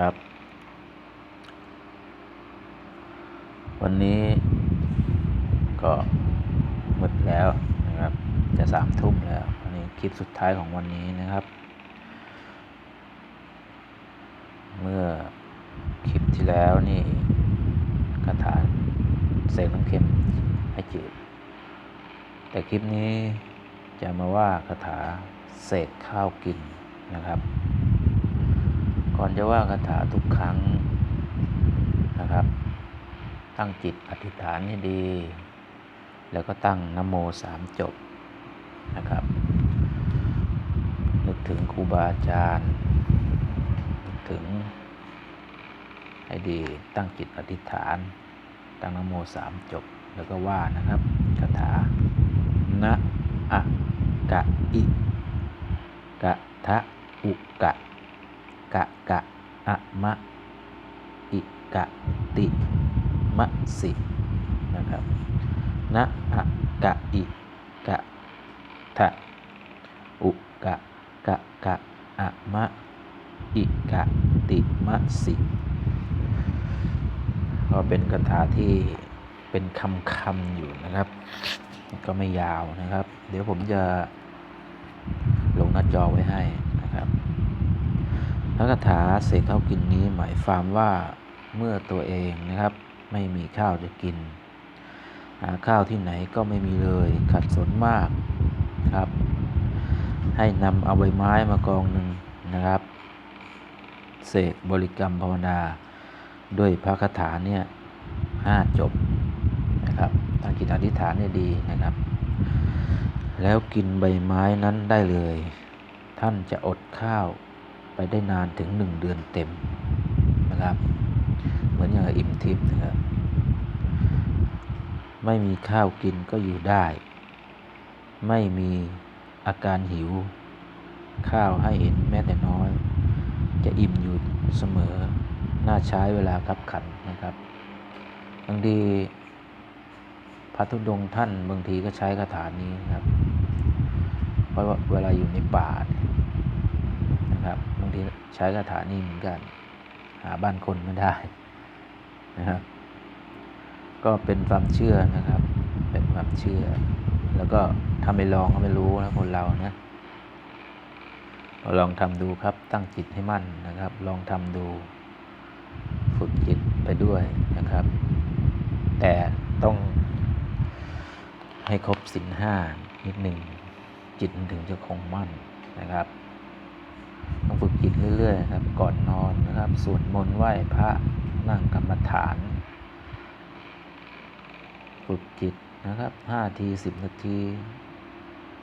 ครับ วันนี้ก็มืดแล้วนะครับ จะสามทุ่มแล้วอันนี้คลิปสุดท้ายของวันนี้นะครับ เมื่อคลิปที่แล้วนี่คาถาเสกน้ำเค็มให้จืด แต่คลิปนี้จะมาว่าคาถาเสกข้าวกินนะครับ ก่อนจะว่าคาถาทุกครั้งนะครับ ตั้งจิตอธิษฐานให้ดี แล้วก็ตั้งนโมสามจบนะครับ นึกถึงครูบาอาจารย์นึกถึง ให้ดีตั้งจิตอธิษฐาน ตั้งนโมสามจบแล้วก็ว่านะครับคาถานะอะกะอิกะทะอุกะ กะกะอะมะอิกะติมะสินะครับนะอะกะอิกะทะอุกะกะกะอะมะอิกะติมะสิก็เป็นคาถาที่เป็นคำคำๆอยู่นะครับ ก็ไม่ยาวนะครับ เดี๋ยวผมจะลงหน้าจอไว้ให้ รับพระคาถาเสกข้าวกินนี้หมายความว่าเมื่อตัวเองนะครับ ไม่มีข้าวจะกิน หาข้าวที่ไหนก็ไม่มีเลยขัดสนมากครับ ให้นำเอาใบไม้มากองหนึ่งนะครับ เสกบริกรรมภาวนาด้วยพระคาถาเนี่ยห้าจบนะครับตั้งจิตอธิษฐานเนี่ยดีนะครับ แล้วกินใบไม้นั้นได้เลย ท่านจะอดข้าว ไปได้นานถึงหนึ่งเดือนเต็มนะครับ เหมือนอย่างอิ่มทิพย์นะครับ ไม่มีข้าวกินก็อยู่ได้ ไม่มีอาการหิว ข้าวให้เห็นแม้แต่น้อย จะอิ่มอยู่เสมอ น่าใช้เวลาขับขันนะครับบางทีพระธุดงท่านบางทีก็ใช้คาถานี้นะครับ เพราะว่าเวลาอยู่ในป่านะครับ ทีใช้คาถานี้เหมือนกัน หาบ้านคนไม่ได้นะครับ ก็เป็นความเชื่อนะครับ เป็นความเชื่อ แล้วก็ทำไปลองก็ไม่รู้นะคนเรานะลองทำดูครับ ตั้งจิตให้มั่นนะครับ ลองทำดู ฝึกจิตไปด้วยนะครับ แต่ต้องให้ครบสินห้านิดหนึ่งจิตถึงจะคงมั่นนะครับ รื่อยๆครับก่อนนอนนะครับสวดมนต์ไหว้พระนั่งกรรมฐาน ฝึกจิตนะครับห้าทีสิบนาที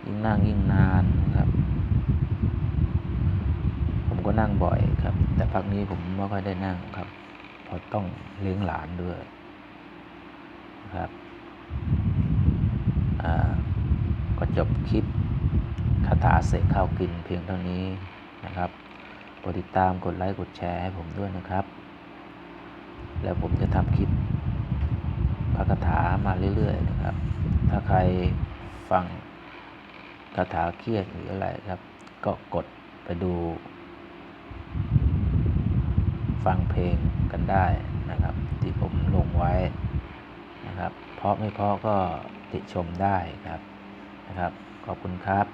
ยิ่งนั่งยิ่งนานนะครับ ผมก็นั่งบ่อยครับ แต่พักนี้ผมไม่ค่อยได้นั่งครับเพราะต้องเลี้ยงหลานด้วยนะครับก็จบคลิปคาถาเสกข้าวกินเพียงเท่านี้นะครับ กดติดตามกดไลค์กดแชร์ให้ผมด้วยนะครับ แล้วผมจะทำคลิปพระคาถามาเรื่อยๆนะครับ ถ้าใครฟังคาถาเครียดหรืออะไรครับ ก็กดไปดู ฟังเพลงกันได้นะครับ ที่ผมลงไว้นะครับ เพราะไม่เพราะก็ติชมได้ครับนะครับ ขอบคุณครับ